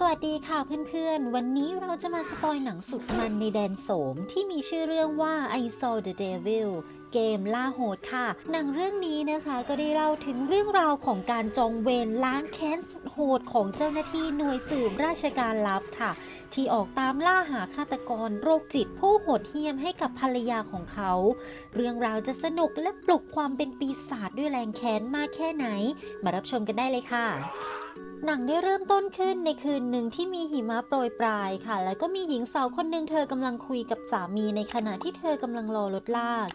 สวัสดีค่ะเพื่อนๆ วันนี้เราจะมาสปอยหนังสุดมันในแดนโสมที่มีชื่อเรื่องว่า I Saw the Devil เกมล่าโหดค่ะ หนังเรื่องนี้นะคะก็ได้เล่าถึงเรื่องราวของการจองเวรล้างแค้นสุดโหดของเจ้าหน้าที่หน่วยสืบราชการลับค่ะ ที่ออกตามล่าหาฆาตกรโรคจิตผู้โหดเหี้ยมให้กับภรรยาของเขา เรื่องราวจะสนุกและปลุกความเป็นปีศาจด้วยแรงแค้นมากแค่ไหน มารับชมกันได้เลยค่ะ หนังได้เริ่มต้นขึ้นในคืนหนึ่งที่มีหิมะโปรยปลายค่ะ แล้วก็มีหญิงสาวคนหนึ่งเธอกำลังคุยกับสามีในขณะที่เธอกำลังรอรถลาก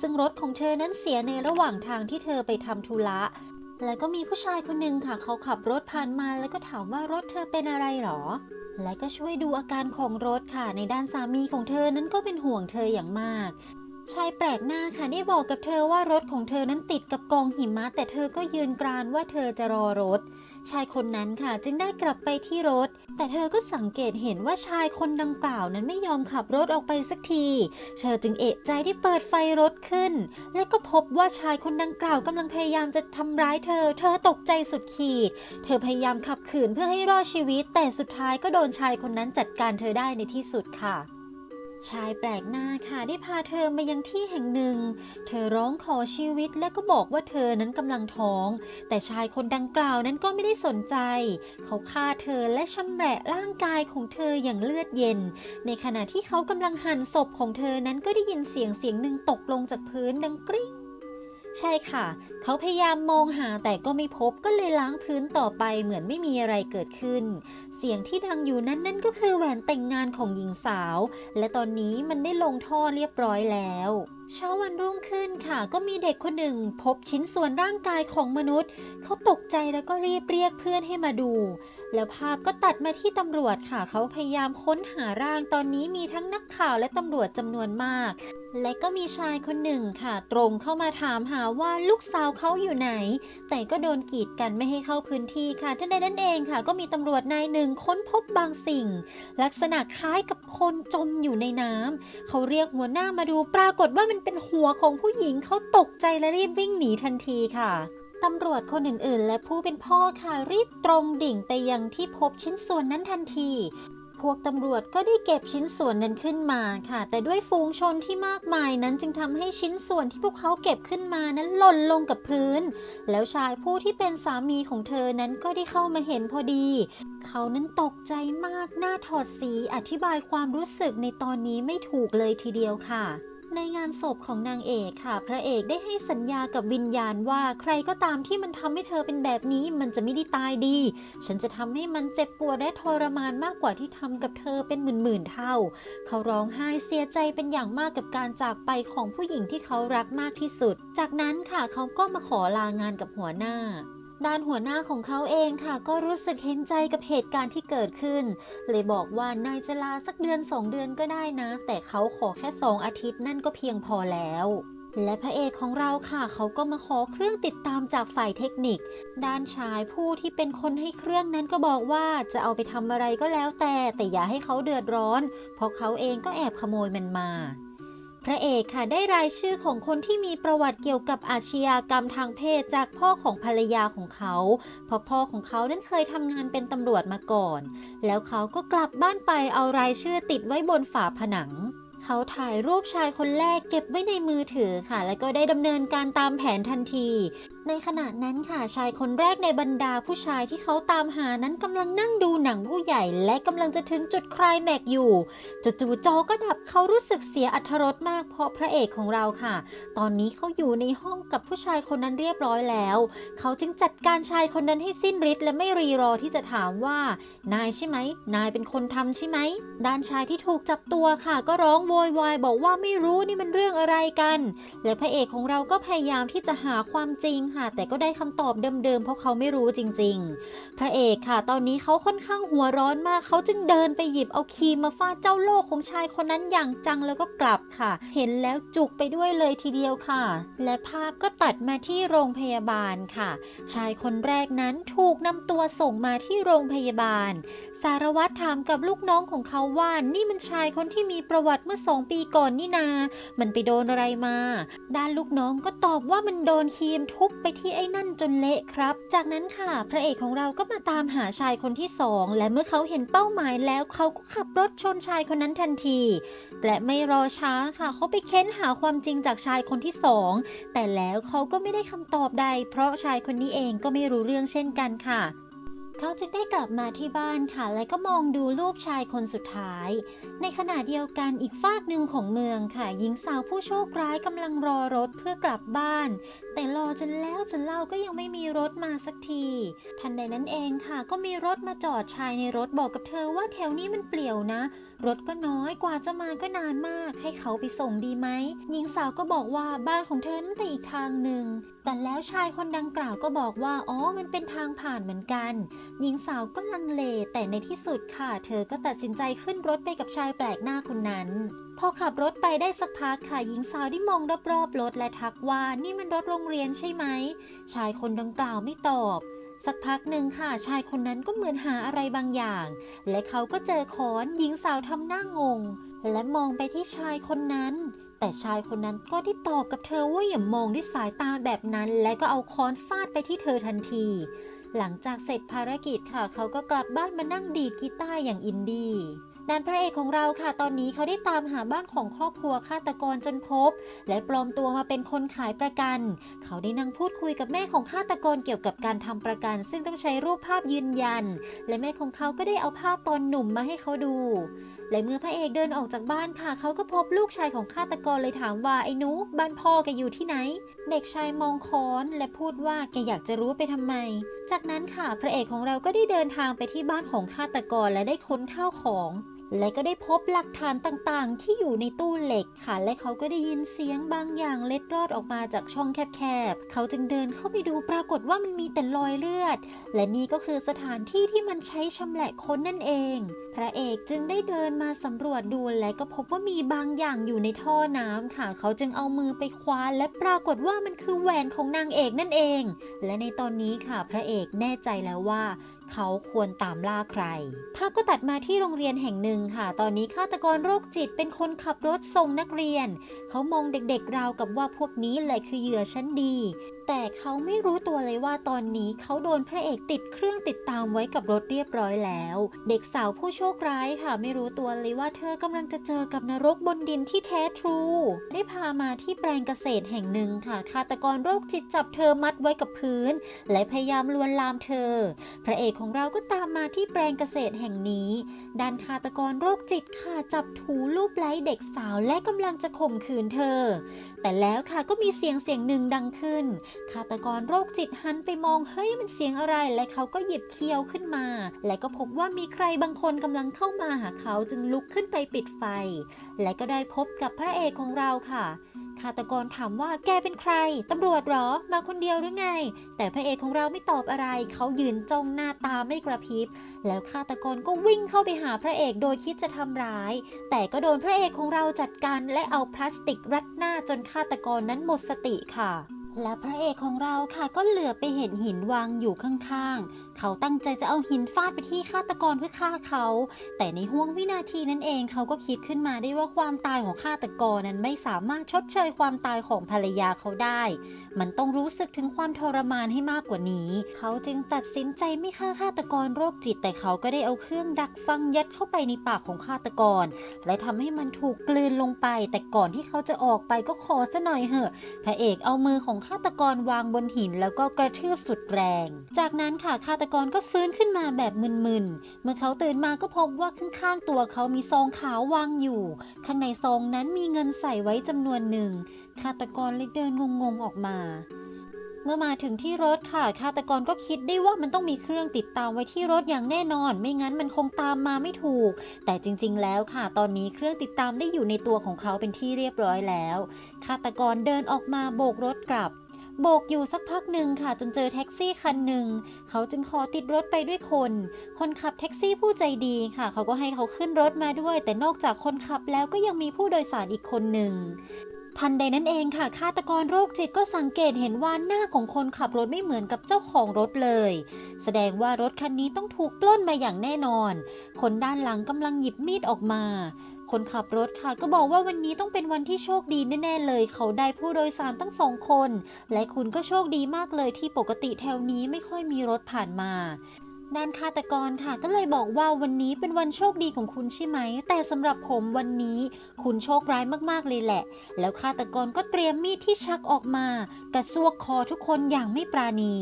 ซึ่งรถของเธอนั้นเสียในระหว่างทางที่เธอไปทำธุระ แล้วก็มีผู้ชายคนหนึ่งค่ะ เขาขับรถผ่านมาแล้วก็ถามว่ารถเธอเป็นอะไรหรอ และก็ช่วยดูอาการของรถค่ะ ในด้านสามีของเธอนั้นก็เป็นห่วงเธออย่างมากชายแปลกหน้าค่ะได้บอกกับเธอว่ารถของเธอนั้นติดกับกองหิมะแต่เธอก็ยืนกรานว่าเธอจะรอรถ ชายคนนั้นค่ะจึงได้กลับไปที่รถ แต่เธอก็สังเกตเห็นว่าชายคนดังกล่าวนั้นไม่ยอมขับรถออกไปสักที เธอจึงเอะใจที่เปิดไฟรถขึ้น และก็พบว่าชายคนดังกล่าวกำลังพยายามจะทำร้ายเธอ เธอตกใจสุดขีด เธอพยายามขับขืนเพื่อให้รอดชีวิต แต่สุดท้ายก็โดนชายคนนั้นจัดการเธอได้ในที่สุดค่ะ ชายแปลกหน้าค่ะได้พาเธอมายังที่แห่งหนึ่ง เธอร้องขอชีวิตและก็บอกว่าเธอนั้นกำลังท้อง แต่ชายคนดังกล่าวนั้นก็ไม่ได้สนใจ เขาฆ่าเธอและชำแหละร่างกายของเธออย่างเลือดเย็น ในขณะที่เขากำลังหั่นศพของเธอนั้นก็ได้ยินเสียงเสียงหนึ่งตกลงจากพื้นดังกริ๊ง ใช่ค่ะ เขาพยายามมองหาแต่ก็ไม่พบก็เลยล้างพื้นต่อไปเหมือนไม่มีอะไรเกิดขึ้น เสียงที่ดังอยู่นั้นนั่นก็คือแหวนแต่งงานของหญิงสาว และตอนนี้มันได้ลงท่อเรียบร้อยแล้วเช้าวันรุ่งขึ้นค่ะ ก็มีเด็กคนหนึ่งพบชิ้นส่วนร่างกายของมนุษย์ เขาตกใจแล้วก็รีบเรียกเพื่อนให้มาดูแล้วภาพก็ตัดมาที่ตำรวจค่ะ เขาพยายามค้นหาร่างตอนนี้มีทั้งนักข่าวและตำรวจจำนวนมาก และก็มีชายคนหนึ่งค่ะ ตรงเข้ามาถามหาว่าลูกสาวเขาอยู่ไหน แต่ก็โดนกีดกันไม่ให้เข้าพื้นที่ค่ะทันใดนั้นเองค่ะ ก็มีตำรวจนายหนึ่งค้นพบบางสิ่ง ลักษณะคล้ายกับคนจมอยู่ในน้ำเขาเรียกหัวหน้ามาดูปรากฏว่ามันเป็นหัวของผู้หญิงเขาตกใจและรีบวิ่งหนีทันทีค่ะ ตำรวจคนอื่นๆ และผู้เป็นพ่อค่ะรีบตรงดิ่งไปยังที่พบชิ้นส่วนนั้นทันที พวกตำรวจก็ได้เก็บชิ้นส่วนนั้นขึ้นมาค่ะ แต่ด้วยฝูงชนที่มากมายนั้นจึงทำให้ชิ้นส่วนที่พวกเขาเก็บขึ้นมานั้นหล่นลงกับพื้น แล้วชายผู้ที่เป็นสามีของเธอนั้นก็ได้เข้ามาเห็นพอดี เขานั้นตกใจมากหน้าถอดสีอธิบายความรู้สึกในตอนนี้ไม่ถูกเลยทีเดียวค่ะ ในงานศพของนางเอกค่ะ พระเอกได้ให้สัญญากับวิญญาณว่าใครก็ตามที่มันทำให้เธอเป็นแบบนี้มันจะไม่ได้ตายดี ฉันจะทำให้มันเจ็บปวดและทรมานมากกว่าที่ทำกับเธอเป็นหมื่นๆเท่า เขาร้องไห้เสียใจเป็นอย่างมากกับการจากไปของผู้หญิงที่เขารักมากที่สุด จากนั้นค่ะเขาก็มาขอลางานกับหัวหน้า ด้านหัวหน้าของเขาเองค่ะ ก็รู้สึกเห็นใจกับเหตุการณ์ที่เกิดขึ้น เลยบอกว่านายจะลาสักเดือนสองเดือนก็ได้นะ แต่เขาขอแค่สองอาทิตย์นั่นก็เพียงพอแล้ว และพระเอกของเราค่ะ เขาก็มาขอเครื่องติดตามจากฝ่ายเทคนิค ด้านชายผู้ที่เป็นคนให้เครื่องนั้นก็บอกว่าจะเอาไปทำอะไรก็แล้วแต่ แต่อย่าให้เขาเดือดร้อน เพราะเขาเองก็แอบขโมยมันมา พระเอกค่ะได้รายชื่อของคนที่มีประวัติเกี่ยวกับอาชญากรรมทางเพศจากพ่อของภรรยาของเขา เพราะพ่อของเขานั้นเคยทำงานเป็นตำรวจมาก่อน แล้วเขาก็กลับบ้านไปเอารายชื่อติดไว้บนฝาผนังเขาถ่ายรูปชายคนแรกเก็บไว้ในมือถือค่ะ แล้วก็ได้ดำเนินการตามแผนทันที ในขณะนั้นค่ะชายคนแรกในบรรดาผู้ชายที่เขาตามหานั้นกำลังนั่งดูหนังผู้ใหญ่ และกำลังจะถึงจุดคลายแม็กซ์อยู่จู่ๆจอก็ดับเขารู้สึกเสียอัธรสมากเพราะพระเอกของเราค่ะ ตอนนี้เขาอยู่ในห้องกับผู้ชายคนนั้นเรียบร้อยแล้ว เขาจึงจัดการชายคนนั้นให้สิ้นฤทธิ์และไม่รีรอที่จะถามว่า นายใช่ไหมนายเป็นคนทำใช่ไหมด้านชายที่ถูกจับตัวค่ะ ก็ร้องโวยวายบอกว่าไม่รู้นี่มันเรื่องอะไรกัน และพระเอกของเราก็พยายามที่จะหาความจริงค่ะแต่ก็ได้คำตอบเดิมๆ เพราะเขาไม่รู้จริง ๆ พระเอกค่ะ ตอนนี้เขาค่อนข้างหัวร้อนมาก เขาจึงเดินไปหยิบเอาครีมมาฟาดเจ้าโลกของชายคนนั้นอย่างจังแล้วก็กลับค่ะ เห็นแล้วจุกไปด้วยเลยทีเดียวค่ะ และภาพก็ตัดมาที่โรงพยาบาลค่ะ ชายคนแรกนั้นถูกนำตัวส่งมาที่โรงพยาบาล สารวัตรถามกับลูกน้องของเขาว่านี่มันชายคนที่มีประวัติเมื่อสองปีก่อนนี่นา มันไปโดนอะไรมา ด้านลูกน้องก็ตอบว่ามันโดนครีมทุบไปไปที่ไอ้นั่นจนเละครับ จากนั้นค่ะ พระเอกของเราก็มาตามหาชายคนที่สองและเมื่อเขาเห็นเป้าหมายแล้วเขาก็ขับรถชนชายคนนั้นทันที และไม่รอช้าค่ะ เขาไปเค้นหาความจริงจากชายคนที่สองแต่แล้วเขาก็ไม่ได้คำตอบใด เพราะชายคนนี้เองก็ไม่รู้เรื่องเช่นกันค่ะ เขาจึงได้กลับมาที่บ้านค่ะ และก็มองดูรูปชายคนสุดท้าย ในขณะเดียวกันอีกฝากหนึ่งของเมืองค่ะ หญิงสาวผู้โชคร้ายกำลังรอรถเพื่อกลับบ้าน แต่รอจนแล้วจนเล่าก็ยังไม่มีรถมาสักที ทันใดนั้นเองค่ะ ก็มีรถมาจอดชายในรถบอกกับเธอว่าแถวนี้มันเปลี่ยวนะ รถก็น้อยกว่าจะมาก็นานมาก ให้เขาไปส่งดีไหมหญิงสาวก็บอกว่าบ้านของเธอนั้นไปอีกทางหนึ่ง แต่แล้วชายคนดังกล่าวก็บอกว่า อ๋อ มันเป็นทางผ่านเหมือนกัน หญิงสาวก็ลังเล แต่ในที่สุดค่ะ เธอก็ตัดสินใจขึ้นรถไปกับชายแปลกหน้าคนนั้น พอขับรถไปได้สักพักค่ะ หญิงสาวได้มองรอบๆรถและทักว่า นี่มันรถโรงเรียนใช่ไหม ชายคนดังกล่าวไม่ตอบสักพักหนึ่งค่ะ ชายคนนั้นก็เหมือนหาอะไรบางอย่าง และเขาก็เจอค้อนหญิงสาวทำหน้างง และมองไปที่ชายคนนั้น แต่ชายคนนั้นก็ได้ตอบกับเธอว่าอย่ามองด้วยสายตาแบบนั้น และก็เอาค้อนฟาดไปที่เธอทันที หลังจากเสร็จภารกิจค่ะ เขาก็กลับบ้านมานั่งดีดกีตาร์อย่างอินดี้ดานพระเอกของเราค่ะ ตอนนี้เขาได้ตามหาบ้านของครอบครัวฆาตกรจนพบ และปลอมตัวมาเป็นคนขายประกัน เขาได้นั่งพูดคุยกับแม่ของฆาตกรเกี่ยวกับการทำประกัน ซึ่งต้องใช้รูปภาพยืนยัน และแม่ของเขาก็ได้เอาภาพตอนหนุ่มมาให้เขาดูและเมื่อพระเอกเดินออกจากบ้านค่ะ เขาก็พบลูกชายของฆาตกรเลยถามว่าไอ้หนุบ้านพ่อแกอยู่ที่ไหน เด็กชายมองค้อนและพูดว่าแกอยากจะรู้ไปทำไม จากนั้นค่ะพระเอกของเราก็ได้เดินทางไปที่บ้านของฆาตกรและได้ค้นข้าวของ และก็ได้พบหลักฐานต่างๆ ที่อยู่ในตู้เหล็กค่ะ และเขาก็ได้ยินเสียงบางอย่างเล็ดรอดออกมาจากช่องแคบๆ เขาจึงเดินเข้าไปดูปรากฏว่ามันมีแต่รอยเลือด และนี่ก็คือสถานที่ที่มันใช้ชำแหละคนนั่นเอง พระเอกจึงได้เดินมาสำรวจดูและก็พบว่ามีบางอย่างอยู่ในท่อน้ำค่ะ เขาจึงเอามือไปคว้าและปรากฏว่ามันคือแหวนของนางเอกนั่นเอง และในตอนนี้ค่ะพระเอกแน่ใจแล้วว่า เขาควรตามล่าใคร ภาพก็ตัดมาที่โรงเรียนแห่งหนึ่งค่ะ ตอนนี้ฆาตกรโรคจิตเป็นคนขับรถส่งนักเรียน เขามองเด็กๆราวกับว่าพวกนี้แหละคือเหยื่อชั้นดี แต่เขาไม่รู้ตัวเลยว่าตอนนี้เขาโดนพระเอกติดเครื่องติดตามไว้กับรถเรียบร้อยแล้ว เด็กสาวผู้โชคร้ายค่ะ ไม่รู้ตัวเลยว่าเธอกำลังจะเจอกับนรกบนดินที่แท้ทรู ได้พามาที่แปลงเกษตรแห่งหนึ่งค่ะฆาตกรโรคจิตจับเธอมัดไว้กับพื้น และพยายามลวนลามเธอ พระเอกของเราก็ตามมาที่แปลงเกษตรแห่งนี้ด้านฆาตกรโรคจิตค่ะจับถูรูปไล้เด็กสาวและกำลังจะข่มขืนเธอ แต่แล้วค่ะก็มีเสียงเสียงหนึ่งดังขึ้นฆาตกรโรคจิตหันไปมองเฮ้ยมันเสียงอะไร และเขาก็หยิบเคียวขึ้นมา และก็พบว่ามีใครบางคนกำลังเข้ามาหาเขาจึงลุกขึ้นไปปิดไฟ และก็ได้พบกับพระเอกของเราค่ะฆาตกรถามว่าแกเป็นใคร ตำรวจหรอ มาคนเดียวหรือไง แต่พระเอกของเราไม่ตอบอะไร เขายืนจ้องหน้าตาไม่กระพริบ แล้วฆาตกรก็วิ่งเข้าไปหาพระเอกโดยคิดจะทำร้าย แต่ก็โดนพระเอกของเราจัดการและเอาพลาสติกรัดหน้าจนฆาตกรนั้นหมดสติค่ะ และพระเอกของเราค่ะก็เหลือไปเห็นหินวางอยู่ข้างๆ เขาตั้งใจจะเอาหินฟาดไปที่ฆาตกรเพื่อฆ่าเขา แต่ในห่วงวินาทีนั้นเองเขาก็คิดขึ้นมาได้ว่าความตายของฆาตกรนั้นไม่สามารถชดเชยความตายของภรรยาเขาได้ มันต้องรู้สึกถึงความทรมานให้มากกว่านี้ เขาจึงตัดสินใจไม่ฆ่าฆาตกรโรคจิต แต่เขาก็ได้เอาเครื่องดักฟังยัดเข้าไปในปากของฆาตกร และทำให้มันถูกกลืนลงไป แต่ก่อนที่เขาจะออกไปก็ขอซะหน่อยเหอะ พระเอกเอามือของฆาตกรวางบนหิน แล้วก็กระทืบสุดแรง จากนั้นค่ะฆาตกรก็ฟื้นขึ้นมาแบบมึนๆ เมื่อเขาตื่นมาก็พบว่าข้างๆตัวเขามีซองขาววางอยู่ ข้างในซองนั้นมีเงินใส่ไว้จำนวนหนึ่งฆาตกรเลยเดินงงๆออกมา เมื่อมาถึงที่รถค่ะฆาตกรก็คิดได้ว่ามันต้องมีเครื่องติดตามไว้ที่รถอย่างแน่นอน ไม่งั้นมันคงตามมาไม่ถูก แต่จริงๆ แล้วค่ะ ตอนนี้เครื่องติดตามได้อยู่ในตัวของเขาเป็นที่เรียบร้อยแล้วฆาตกรเดินออกมาโบกรถกลับ โบกอยู่สักพักหนึ่งค่ะจนเจอแท็กซี่คันหนึ่ง เขาจึงขอติดรถไปด้วยคน คนขับแท็กซี่ผู้ใจดีค่ะ เขาก็ให้เขาขึ้นรถมาด้วย แต่นอกจากคนขับแล้วก็ยังมีผู้โดยสารอีกคนหนึ่งทันใดนั้นเองค่ะฆาตกรโรคจิตก็สังเกตเห็นว่าหน้าของคนขับรถไม่เหมือนกับเจ้าของรถเลย แสดงว่ารถคันนี้ต้องถูกปล้นมาอย่างแน่นอน คนด้านหลังกำลังหยิบมีดออกมา คนขับรถค่ะ ก็บอกว่าวันนี้ต้องเป็นวันที่โชคดีแน่ๆเลย เขาได้ผู้โดยสารตั้งสองคน และคุณก็โชคดีมากเลยที่ปกติแถวนี้ไม่ค่อยมีรถผ่านมาด้านฆาตกรค่ะก็เลยบอกว่าวันนี้เป็นวันโชคดีของคุณใช่ไหม แต่สำหรับผมวันนี้คุณโชคร้ายมากๆเลยแหละ แล้วฆาตกรก็เตรียมมีดที่ชักออกมากระซวกคอทุกคนอย่างไม่ปราณี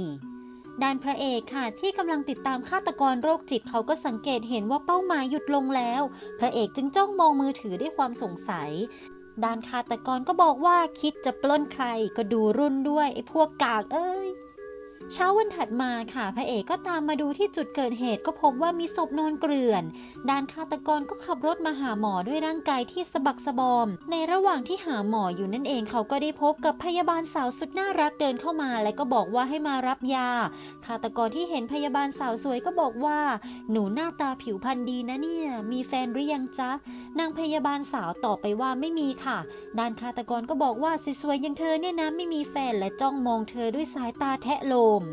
ด้านพระเอกค่ะที่กำลังติดตามฆาตกรโรคจิตเขาก็สังเกตเห็นว่าเป้าหมายหยุดลงแล้ว พระเอกจึงจ้องมองมือถือด้วยความสงสัย ด้านฆาตกรก็บอกว่าคิดจะปล้นใครก็ดูรุ่นด้วยไอ้พวกกากเอ้ย เช้าวันถัดมาค่ะพระเอกก็ตามมาดูที่จุดเกิดเหตุก็พบว่ามีศพนอนเกลื่อน ด้านฆาตกรก็ขับรถมาหาหมอด้วยร่างกายที่สะบักสะบอม ในระหว่างที่หาหมออยู่นั่นเองเขาก็ได้พบกับพยาบาลสาวสุดน่ารักเดินเข้ามา และก็บอกว่าให้มารับยาฆาตกรที่เห็นพยาบาลสาวสวยก็บอกว่า หนูหน้าตาผิวพรรณดีนะเนี่ยมีแฟนหรือยังจ๊ะนางพยาบาลสาวตอบไปว่าไม่มีค่ะ ด้านฆาตกรก็บอกว่าสวยๆอย่างเธอเนี่ยนะไม่มีแฟนและจ้องมองเธอด้วยสายตาแทะโลม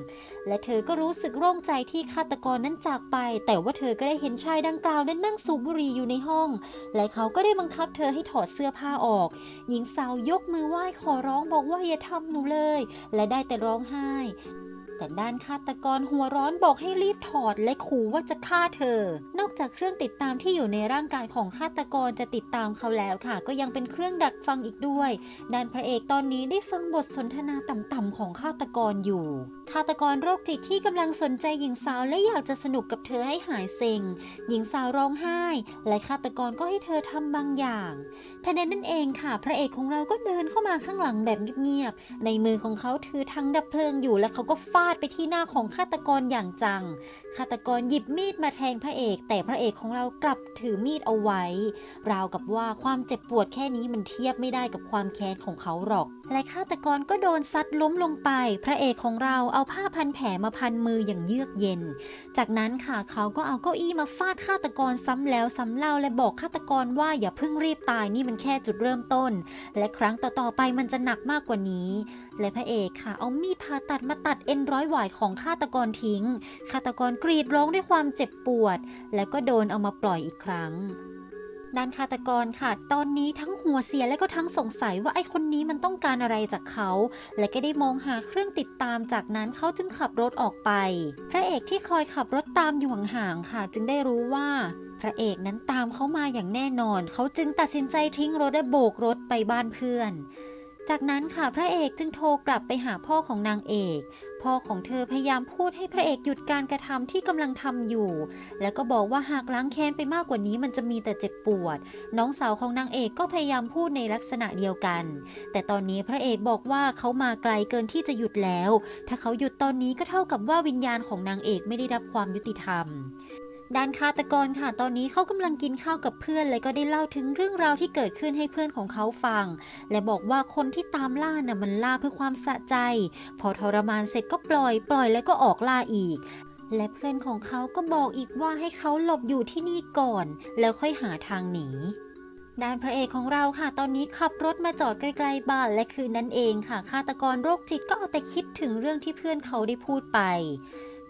และเธอก็รู้สึกโล่งใจที่ฆาตกรนั้นจากไป แต่ว่าเธอก็ได้เห็นชายดังกล่าวนั้นนั่งสูบบุหรี่อยู่ในห้อง และเขาก็ได้บังคับเธอให้ถอดเสื้อผ้าออก หญิงสาวยกมือไหว้ขอร้องบอกว่าอย่าทำหนูเลย และได้แต่ร้องไห้ แต่ด้านฆาตกรหัวร้อนบอกให้รีบถอดและขู่ว่าจะฆ่าเธอ นอกจากเครื่องติดตามที่อยู่ในร่างกายของฆาตกรจะติดตามเขาแล้วค่ะ ก็ยังเป็นเครื่องดักฟังอีกด้วย ด้านพระเอกตอนนี้ได้ฟังบทสนทนาต่ำๆของฆาตกรอยู่ ฆาตกรโรคจิตที่กำลังสนใจหญิงสาวและอยากจะสนุกกับเธอให้หายเซ็ง หญิงสาวร้องไห้ และฆาตกรก็ให้เธอทำบางอย่างภายในนั่นเองค่ะ พระเอกของเราก็เดินเข้ามาข้างหลังแบบเงียบๆในมือของเขาถือทั้งดับเพลิงอยู่ แล้วเขาก็ฟาดไปที่หน้าของฆาตกรอย่างจังฆาตกรหยิบมีดมาแทงพระเอก แต่พระเอกของเรากลับถือมีดเอาไว้ ราวกับว่าความเจ็บปวดแค่นี้มันเทียบไม่ได้กับความแค้นของเขาหรอก และฆาตกรก็โดนซัดล้มลงไป พระเอกของเราเอาผ้าพันแผลมาพันมืออย่างเยือกเย็น จากนั้นค่ะเขาก็เอาเก้าอี้มาฟาดฆาตกรซ้ำแล้วซ้ำเล่าและบอกฆาตกรว่าอย่าเพิ่งรีบตายนี่มันแค่จุดเริ่มต้น และครั้งต่อๆไปมันจะหนักมากกว่านี้ และพระเอกค่ะ เอามีดผ่าตัดมาตัดเอ็นร้อยหวายของฆาตกรทิ้งฆาตกรกรีดร้องด้วยความเจ็บปวด แล้วก็โดนเอามาปล่อยอีกครั้ง ด้านฆาตกรค่ะ ตอนนี้ทั้งหัวเสียและก็ทั้งสงสัยว่าไอ้คนนี้มันต้องการอะไรจากเขา และก็ได้มองหาเครื่องติดตามจากนั้นเขาจึงขับรถออกไป พระเอกที่คอยขับรถตามอยู่ห่างๆค่ะ จึงได้รู้ว่าพระเอกนั้นตามเขามาอย่างแน่นอน เขาจึงตัดสินใจทิ้งรถและโบกรถไปบ้านเพื่อน จากนั้นค่ะพระเอกจึงโทรกลับไปหาพ่อของนางเอก พ่อของเธอพยายามพูดให้พระเอกหยุดการกระทำที่กำลังทำอยู่ แล้วก็บอกว่าหากล้างแค้นไปมากกว่านี้มันจะมีแต่เจ็บปวด น้องสาวของนางเอกก็พยายามพูดในลักษณะเดียวกัน แต่ตอนนี้พระเอกบอกว่าเขามาไกลเกินที่จะหยุดแล้ว ถ้าเขาหยุดตอนนี้ก็เท่ากับว่าวิญญาณของนางเอกไม่ได้รับความยุติธรรม ด้านฆาตกรค่ะ ตอนนี้เขากำลังกินข้าวกับเพื่อน และก็ได้เล่าถึงเรื่องราวที่เกิดขึ้นให้เพื่อนของเขาฟัง และบอกว่าคนที่ตามล่าน่ะมันล่าเพื่อความสะใจ พอทรมานเสร็จก็ปล่อยปล่อยแล้วก็ออกล่าอีก และเพื่อนของเขาก็บอกอีกว่าให้เขาหลบอยู่ที่นี่ก่อน แล้วค่อยหาทางหนีด้านพระเอกของเราค่ะ ตอนนี้ขับรถมาจอดใกล้ๆบ้านและคืนนั้นเองค่ะฆาตกรโรคจิตก็เอาแต่คิดถึงเรื่องที่เพื่อนเขาได้พูดไป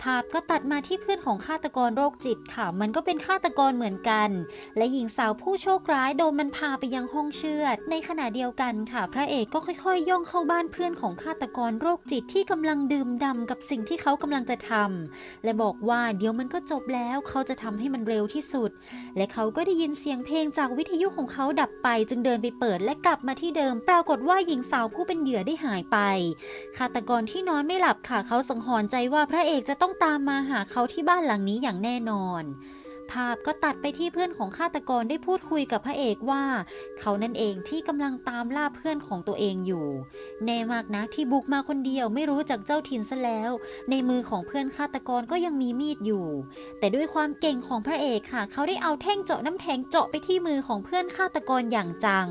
ภาพก็ตัดมาที่เพื่อนของฆาตกรโรคจิตค่ะ มันก็เป็นฆาตกรเหมือนกัน และหญิงสาวผู้โชคร้ายโดนมันพาไปยังห้องเชือด ในขณะเดียวกันค่ะ พระเอกก็ค่อยๆย่องเข้าบ้านเพื่อนของฆาตกรโรคจิตที่กำลังดื่มด่ำกับสิ่งที่เขากำลังจะทำและบอกว่าเดี๋ยวมันก็จบแล้วเขาจะทำให้มันเร็วที่สุด และเขาก็ได้ยินเสียงเพลงจากวิทยุของเขาดับไป จึงเดินไปเปิดและกลับมาที่เดิม ปรากฏว่าหญิงสาวผู้เป็นเหยื่อได้หายไปฆาตกรที่นอนไม่หลับค่ะ เขาสังหรณ์ใจว่าพระเอกจะต้องตามมาหาเขาที่บ้านหลังนี้อย่างแน่นอน ภาพก็ตัดไปที่เพื่อนของฆาตกรได้พูดคุยกับพระเอกว่า เขานั่นเองที่กำลังตามล่าเพื่อนของตัวเองอยู่ แน่มากนะที่บุกมาคนเดียวไม่รู้จักเจ้าถิ่นซะแล้ว ในมือของเพื่อนฆาตกรก็ยังมีมีดอยู่ แต่ด้วยความเก่งของพระเอกค่ะ เขาได้เอาแท่งเจาะน้ำแข็งเจาะไปที่มือของเพื่อนฆาตกรอย่างจัง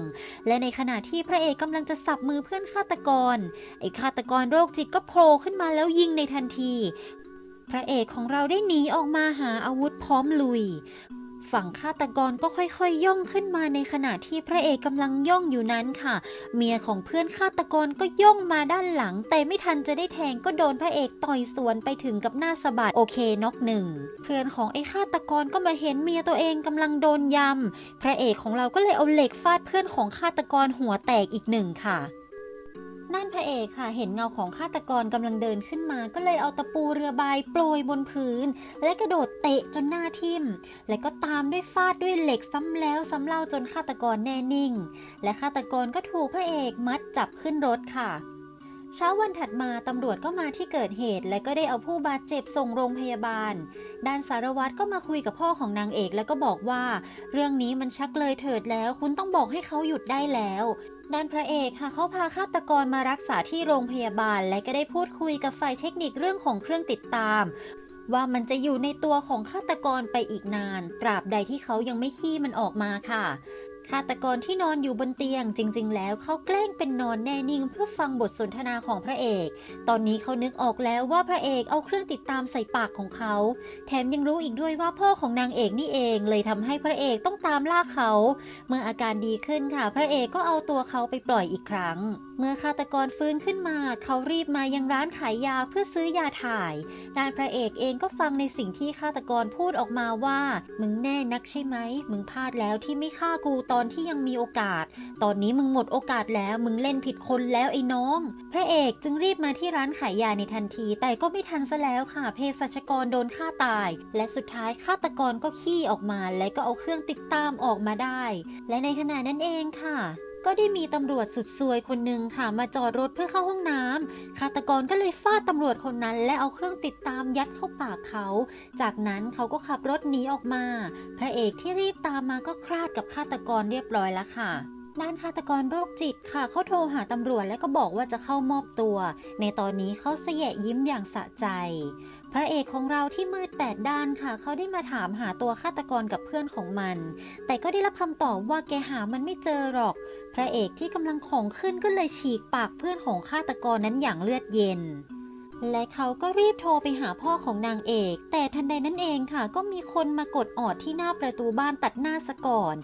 และในขณะที่พระเอกกำลังจะสับมือเพื่อนฆาตกรไอ้ฆาตกรโรคจิตก็โผล่ขึ้นมาแล้วยิงในทันที พระเอกของเราได้หนีออกมาหาอาวุธพร้อมลุย ฝั่งฆาตกรก็ค่อยๆย่องขึ้นมาในขณะที่พระเอกกำลังย่องอยู่นั้นค่ะ เมียของเพื่อนฆาตกรก็ย่องมาด้านหลัง แต่ไม่ทันจะได้แทงก็โดนพระเอกต่อยสวนไปถึงกับหน้าสะบัดโอเคน็อกหนึ่งเพื่อนของไอ้ฆาตกรก็มาเห็นเมียตัวเองกำลังโดนยำพระเอกของเราก็เลยเอาเหล็กฟาดเพื่อนของฆาตกรหัวแตกอีกหนึ่งค่ะ นั่นพระเอกค่ะ เห็นเงาของฆาตกรกำลังเดินขึ้นมา ก็เลยเอาตะปูเรือใบโปรยบนพื้น และกระโดดเตะจนหน้าทิ่ม และก็ตามด้วยฟาดด้วยเหล็กซ้ำแล้วซ้ำเล่าจนฆาตกรแน่นิ่ง และฆาตกรก็ถูกพระเอกมัดจับขึ้นรถค่ะเช้าวันถัดมาตำรวจก็มาที่เกิดเหตุ และก็ได้เอาผู้บาดเจ็บส่งโรงพยาบาล ด้านสารวัตรก็มาคุยกับพ่อของนางเอกแล้วก็บอกว่า เรื่องนี้มันชักเลยเถิดแล้ว คุณต้องบอกให้เขาหยุดได้แล้ว ด้านพระเอกค่ะเขาพาฆาตกรมารักษาที่โรงพยาบาล และก็ได้พูดคุยกับฝ่ายเทคนิคเรื่องของเครื่องติดตาม ว่ามันจะอยู่ในตัวของฆาตกรไปอีกนาน ตราบใดที่เขายังไม่ขี้มันออกมาค่ะ ฆาตกรที่นอนอยู่บนเตียงจริง ๆ แล้วเขาแกล้งเป็นนอนแน่นิ่งเพื่อฟังบทสนทนาของพระเอก ตอนนี้เขานึกออกแล้วว่าพระเอกเอาเครื่องติดตามใส่ปากของเขา แถมยังรู้อีกด้วยว่าพ่อของนางเอกนี่เองเลยทำให้พระเอกต้องตามล่าเขา เมื่ออาการดีขึ้นค่ะ พระเอกก็เอาตัวเขาไปปล่อยอีกครั้ง เมื่อฆาตกรฟื้นขึ้นมา เขารีบมายังร้านขายยาเพื่อซื้อยาถ่าย ด้านพระเอกเองก็ฟังในสิ่งที่ฆาตกรพูดออกมาว่า มึงแน่นักใช่ไหม มึงพลาดแล้วที่ไม่ฆ่ากูตอนที่ยังมีโอกาส ตอนนี้มึงหมดโอกาสแล้วมึงเล่นผิดคนแล้วไอ้น้อง พระเอกจึงรีบมาที่ร้านขายยาในทันที แต่ก็ไม่ทันซะแล้วค่ะ เภสัชกรโดนฆ่าตาย และสุดท้ายฆาตกรก็ขี้ออกมา และก็เอาเครื่องติดตามออกมาได้ และในขณะนั้นเองค่ะ ก็ได้มีตำรวจสุดซวยคนหนึ่งค่ะมาจอดรถเพื่อเข้าห้องน้ำฆาตกรก็เลยฟาดตำรวจคนนั้น และเอาเครื่องติดตามยัดเข้าปากเขา จากนั้นเขาก็ขับรถหนีออกมา พระเอกที่รีบตามมาก็คลาดกับฆาตกรเรียบร้อยแล้วค่ะด้านฆาตกรโรคจิตค่ะเขาโทรหาตำรวจและก็บอกว่าจะเข้ามอบตัว ในตอนนี้เขาเสยยิ้มอย่างสะใจ พระเอกของเราที่มืดแปดด้านค่ะ เขาได้มาถามหาตัวฆาตกรกับเพื่อนของมัน แต่ก็ได้รับคำตอบว่าแกหามันไม่เจอหรอก พระเอกที่กำลังของขึ้นก็เลยฉีกปากเพื่อนของฆาตกรนั้นอย่างเลือดเย็น และเขาก็รีบโทรไปหาพ่อของนางเอก แต่ทันใดนั้นเองค่ะ ก็มีคนมากดออดที่หน้าประตูบ้านตัดหน้าซะก่อน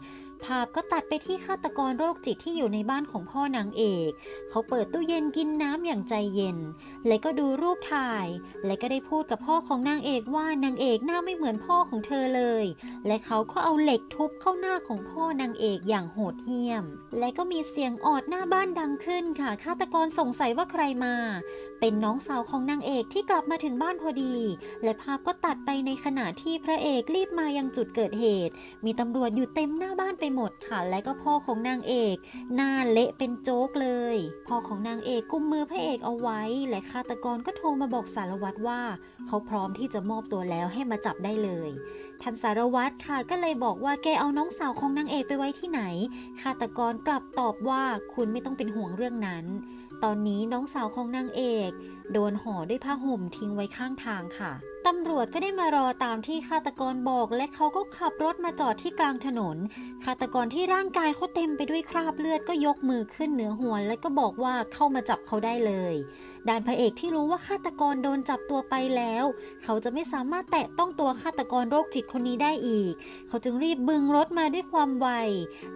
ภาพก็ตัดไปที่ฆาตกรโรคจิตที่อยู่ในบ้านของพ่อนางเอก เขาเปิดตู้เย็นกินน้ำอย่างใจเย็น และก็ดูรูปถ่าย และก็ได้พูดกับพ่อของนางเอกว่านางเอกหน้าไม่เหมือนพ่อของเธอเลย และเขาก็เอาเหล็กทุบเข้าหน้าของพ่อนางเอกอย่างโหดเหี้ยม และก็มีเสียงออดหน้าบ้านดังขึ้นค่ะ ฆาตกรสงสัยว่าใครมา เป็นน้องสาวของนางเอกที่กลับมาถึงบ้านพอดี และภาพก็ตัดไปในขณะที่พระเอกรีบมายังจุดเกิดเหตุ มีตำรวจอยู่เต็มหน้าบ้านไปหมดค่ะ และก็พ่อของนางเอก หน้าเละเป็นโจ๊กเลย พ่อของนางเอกกุมมือพระเอกเอาไว้ และฆาตกรก็โทรมาบอกสารวัตรว่า เขาพร้อมที่จะมอบตัวแล้วให้มาจับได้เลยท่านสารวัตรค่ะก็เลยบอกว่าแกเอาน้องสาวของนางเอกไปไว้ที่ไหนฆาตกรกลับตอบว่าคุณไม่ต้องเป็นห่วงเรื่องนั้น ตอนนี้น้องสาวของนางเอก โดนห่อด้วยผ้าห่มทิ้งไว้ข้างทางค่ะ ตำรวจก็ได้มารอตามที่ฆาตกรบอก และเขาก็ขับรถมาจอดที่กลางถนนฆาตกรที่ร่างกายเขาเต็มไปด้วยคราบเลือดก็ยกมือขึ้นเหนือหัว และก็บอกว่าเข้ามาจับเขาได้เลยด้านพระเอกที่รู้ว่าฆาตกรโดนจับตัวไปแล้ว เขาจะไม่สามารถแตะต้องตัวฆาตกรโรคจิตคนนี้ได้อีก เขาจึงรีบบึงรถมาด้วยความไว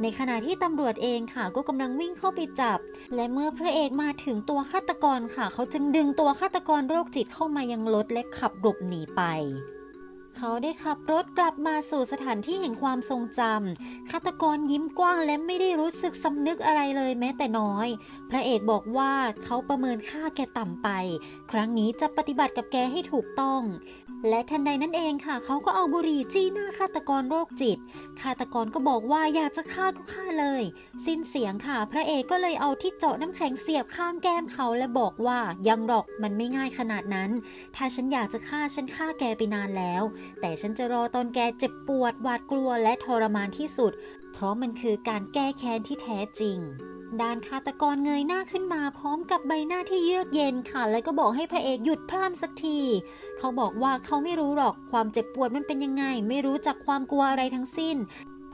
ในขณะที่ตำรวจเองค่ะก็กำลังวิ่งเข้าไปจับ และเมื่อพระเอกมาถึงตัวฆาตกรค่ะ เขาจึงดึงตัวฆาตกรโรคจิตเข้ามายังรถและขับหลบหนีไป เขาได้ขับรถกลับมาสู่สถานที่แห่งความทรงจำฆาตกรยิ้มกว้างและไม่ได้รู้สึกสำนึกอะไรเลยแม้แต่น้อย พระเอกบอกว่าเขาประเมินค่าแกต่ำไป ครั้งนี้จะปฏิบัติกับแกให้ถูกต้อง และทันใดนั้นเองค่ะ เขาก็เอาบุหรี่จี้หน้าฆาตกรโรคจิต ฆาตกรก็บอกว่าอยากจะฆ่าก็ฆ่าเลย สิ้นเสียงค่ะ พระเอกก็เลยเอาที่เจาะน้ำแข็งเสียบข้างแก้มเขาและบอกว่ายังหรอกมันไม่ง่ายขนาดนั้น ถ้าฉันอยากจะฆ่าฉันฆ่าแกไปนานแล้ว แต่ฉันจะรอตอนแกเจ็บปวดหวาดกลัวและทรมานที่สุด เพราะมันคือการแก้แค้นที่แท้จริง ด้านฆาตกรเงยหน้าขึ้นมาพร้อมกับใบหน้าที่เยือกเย็นค่ะ แล้วก็บอกให้พระเอกหยุดพร่ำสักที เขาบอกว่าเขาไม่รู้หรอกความเจ็บปวดมันเป็นยังไง ไม่รู้จักความกลัวอะไรทั้งสิ้น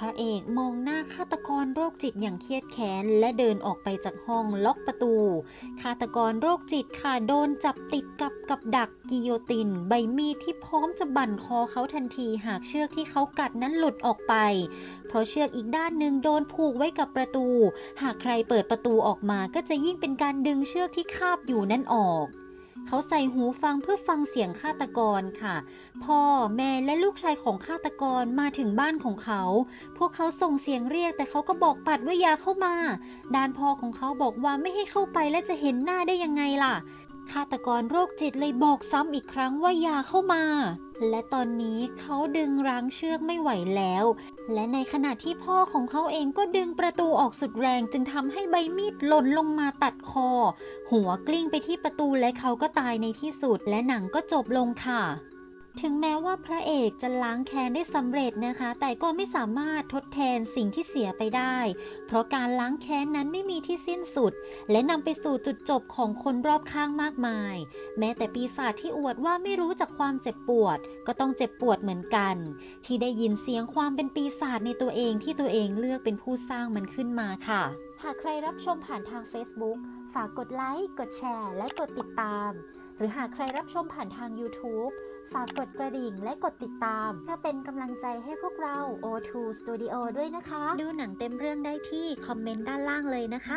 พระเอกมองหน้าฆาตกรโรคจิตอย่างเครียดแค้น และเดินออกไปจากห้องล็อกประตู ฆาตกรโรคจิตค่ะโดนจับติดกับกับดักกิโยติน ใบมีดที่พร้อมจะบั่นคอเขาทันทีหากเชือกที่เขากัดนั้นหลุดออกไป เพราะเชือกอีกด้านหนึ่งโดนผูกไว้กับประตู หากใครเปิดประตูออกมาก็จะยิ่งเป็นการดึงเชือกที่คาบอยู่นั้นออก เขาใส่หูฟังเพื่อฟังเสียงฆาตกรค่ะ พ่อแม่และลูกชายของฆาตกรมาถึงบ้านของเขา พวกเขาส่งเสียงเรียกแต่เขาก็บอกปัดว่าอย่าเข้ามา ด้านพ่อของเขาบอกว่าไม่ให้เข้าไปและจะเห็นหน้าได้ยังไงล่ะ ฆาตกรโรคจิตเลยบอกซ้ำอีกครั้งว่าอย่าเข้ามา และตอนนี้เขาดึงรั้งเชือกไม่ไหวแล้ว และในขณะที่พ่อของเขาเองก็ดึงประตูออกสุดแรงจึงทำให้ใบมีดหล่นลงมาตัดคอ หัวกลิ้งไปที่ประตูและเขาก็ตายในที่สุดและหนังก็จบลงค่ะ ถึงแม้ว่าพระเอกจะล้างแค้นได้สำเร็จนะคะ แต่ก็ไม่สามารถทดแทนสิ่งที่เสียไปได้ เพราะการล้างแค้นนั้นไม่มีที่สิ้นสุด และนำไปสู่จุดจบของคนรอบข้างมากมาย แม้แต่ปีศาจที่อวดว่าไม่รู้จักความเจ็บปวด ก็ต้องเจ็บปวดเหมือนกัน ที่ได้ยินเสียงความเป็นปีศาจในตัวเองที่ตัวเองเลือกเป็นผู้สร้างมันขึ้นมาค่ะ หากใครรับชมผ่านทาง Facebook ฝากกดไลค์ กดแชร์ และกดติดตาม หรือหากใครรับชมผ่านทาง YouTube ฝากกดกระดิ่งและกดติดตาม เพื่อเป็นกำลังใจให้พวกเรา O2 Studio ด้วยนะคะ ดูหนังเต็มเรื่องได้ที่คอมเมนต์ด้านล่างเลยนะคะ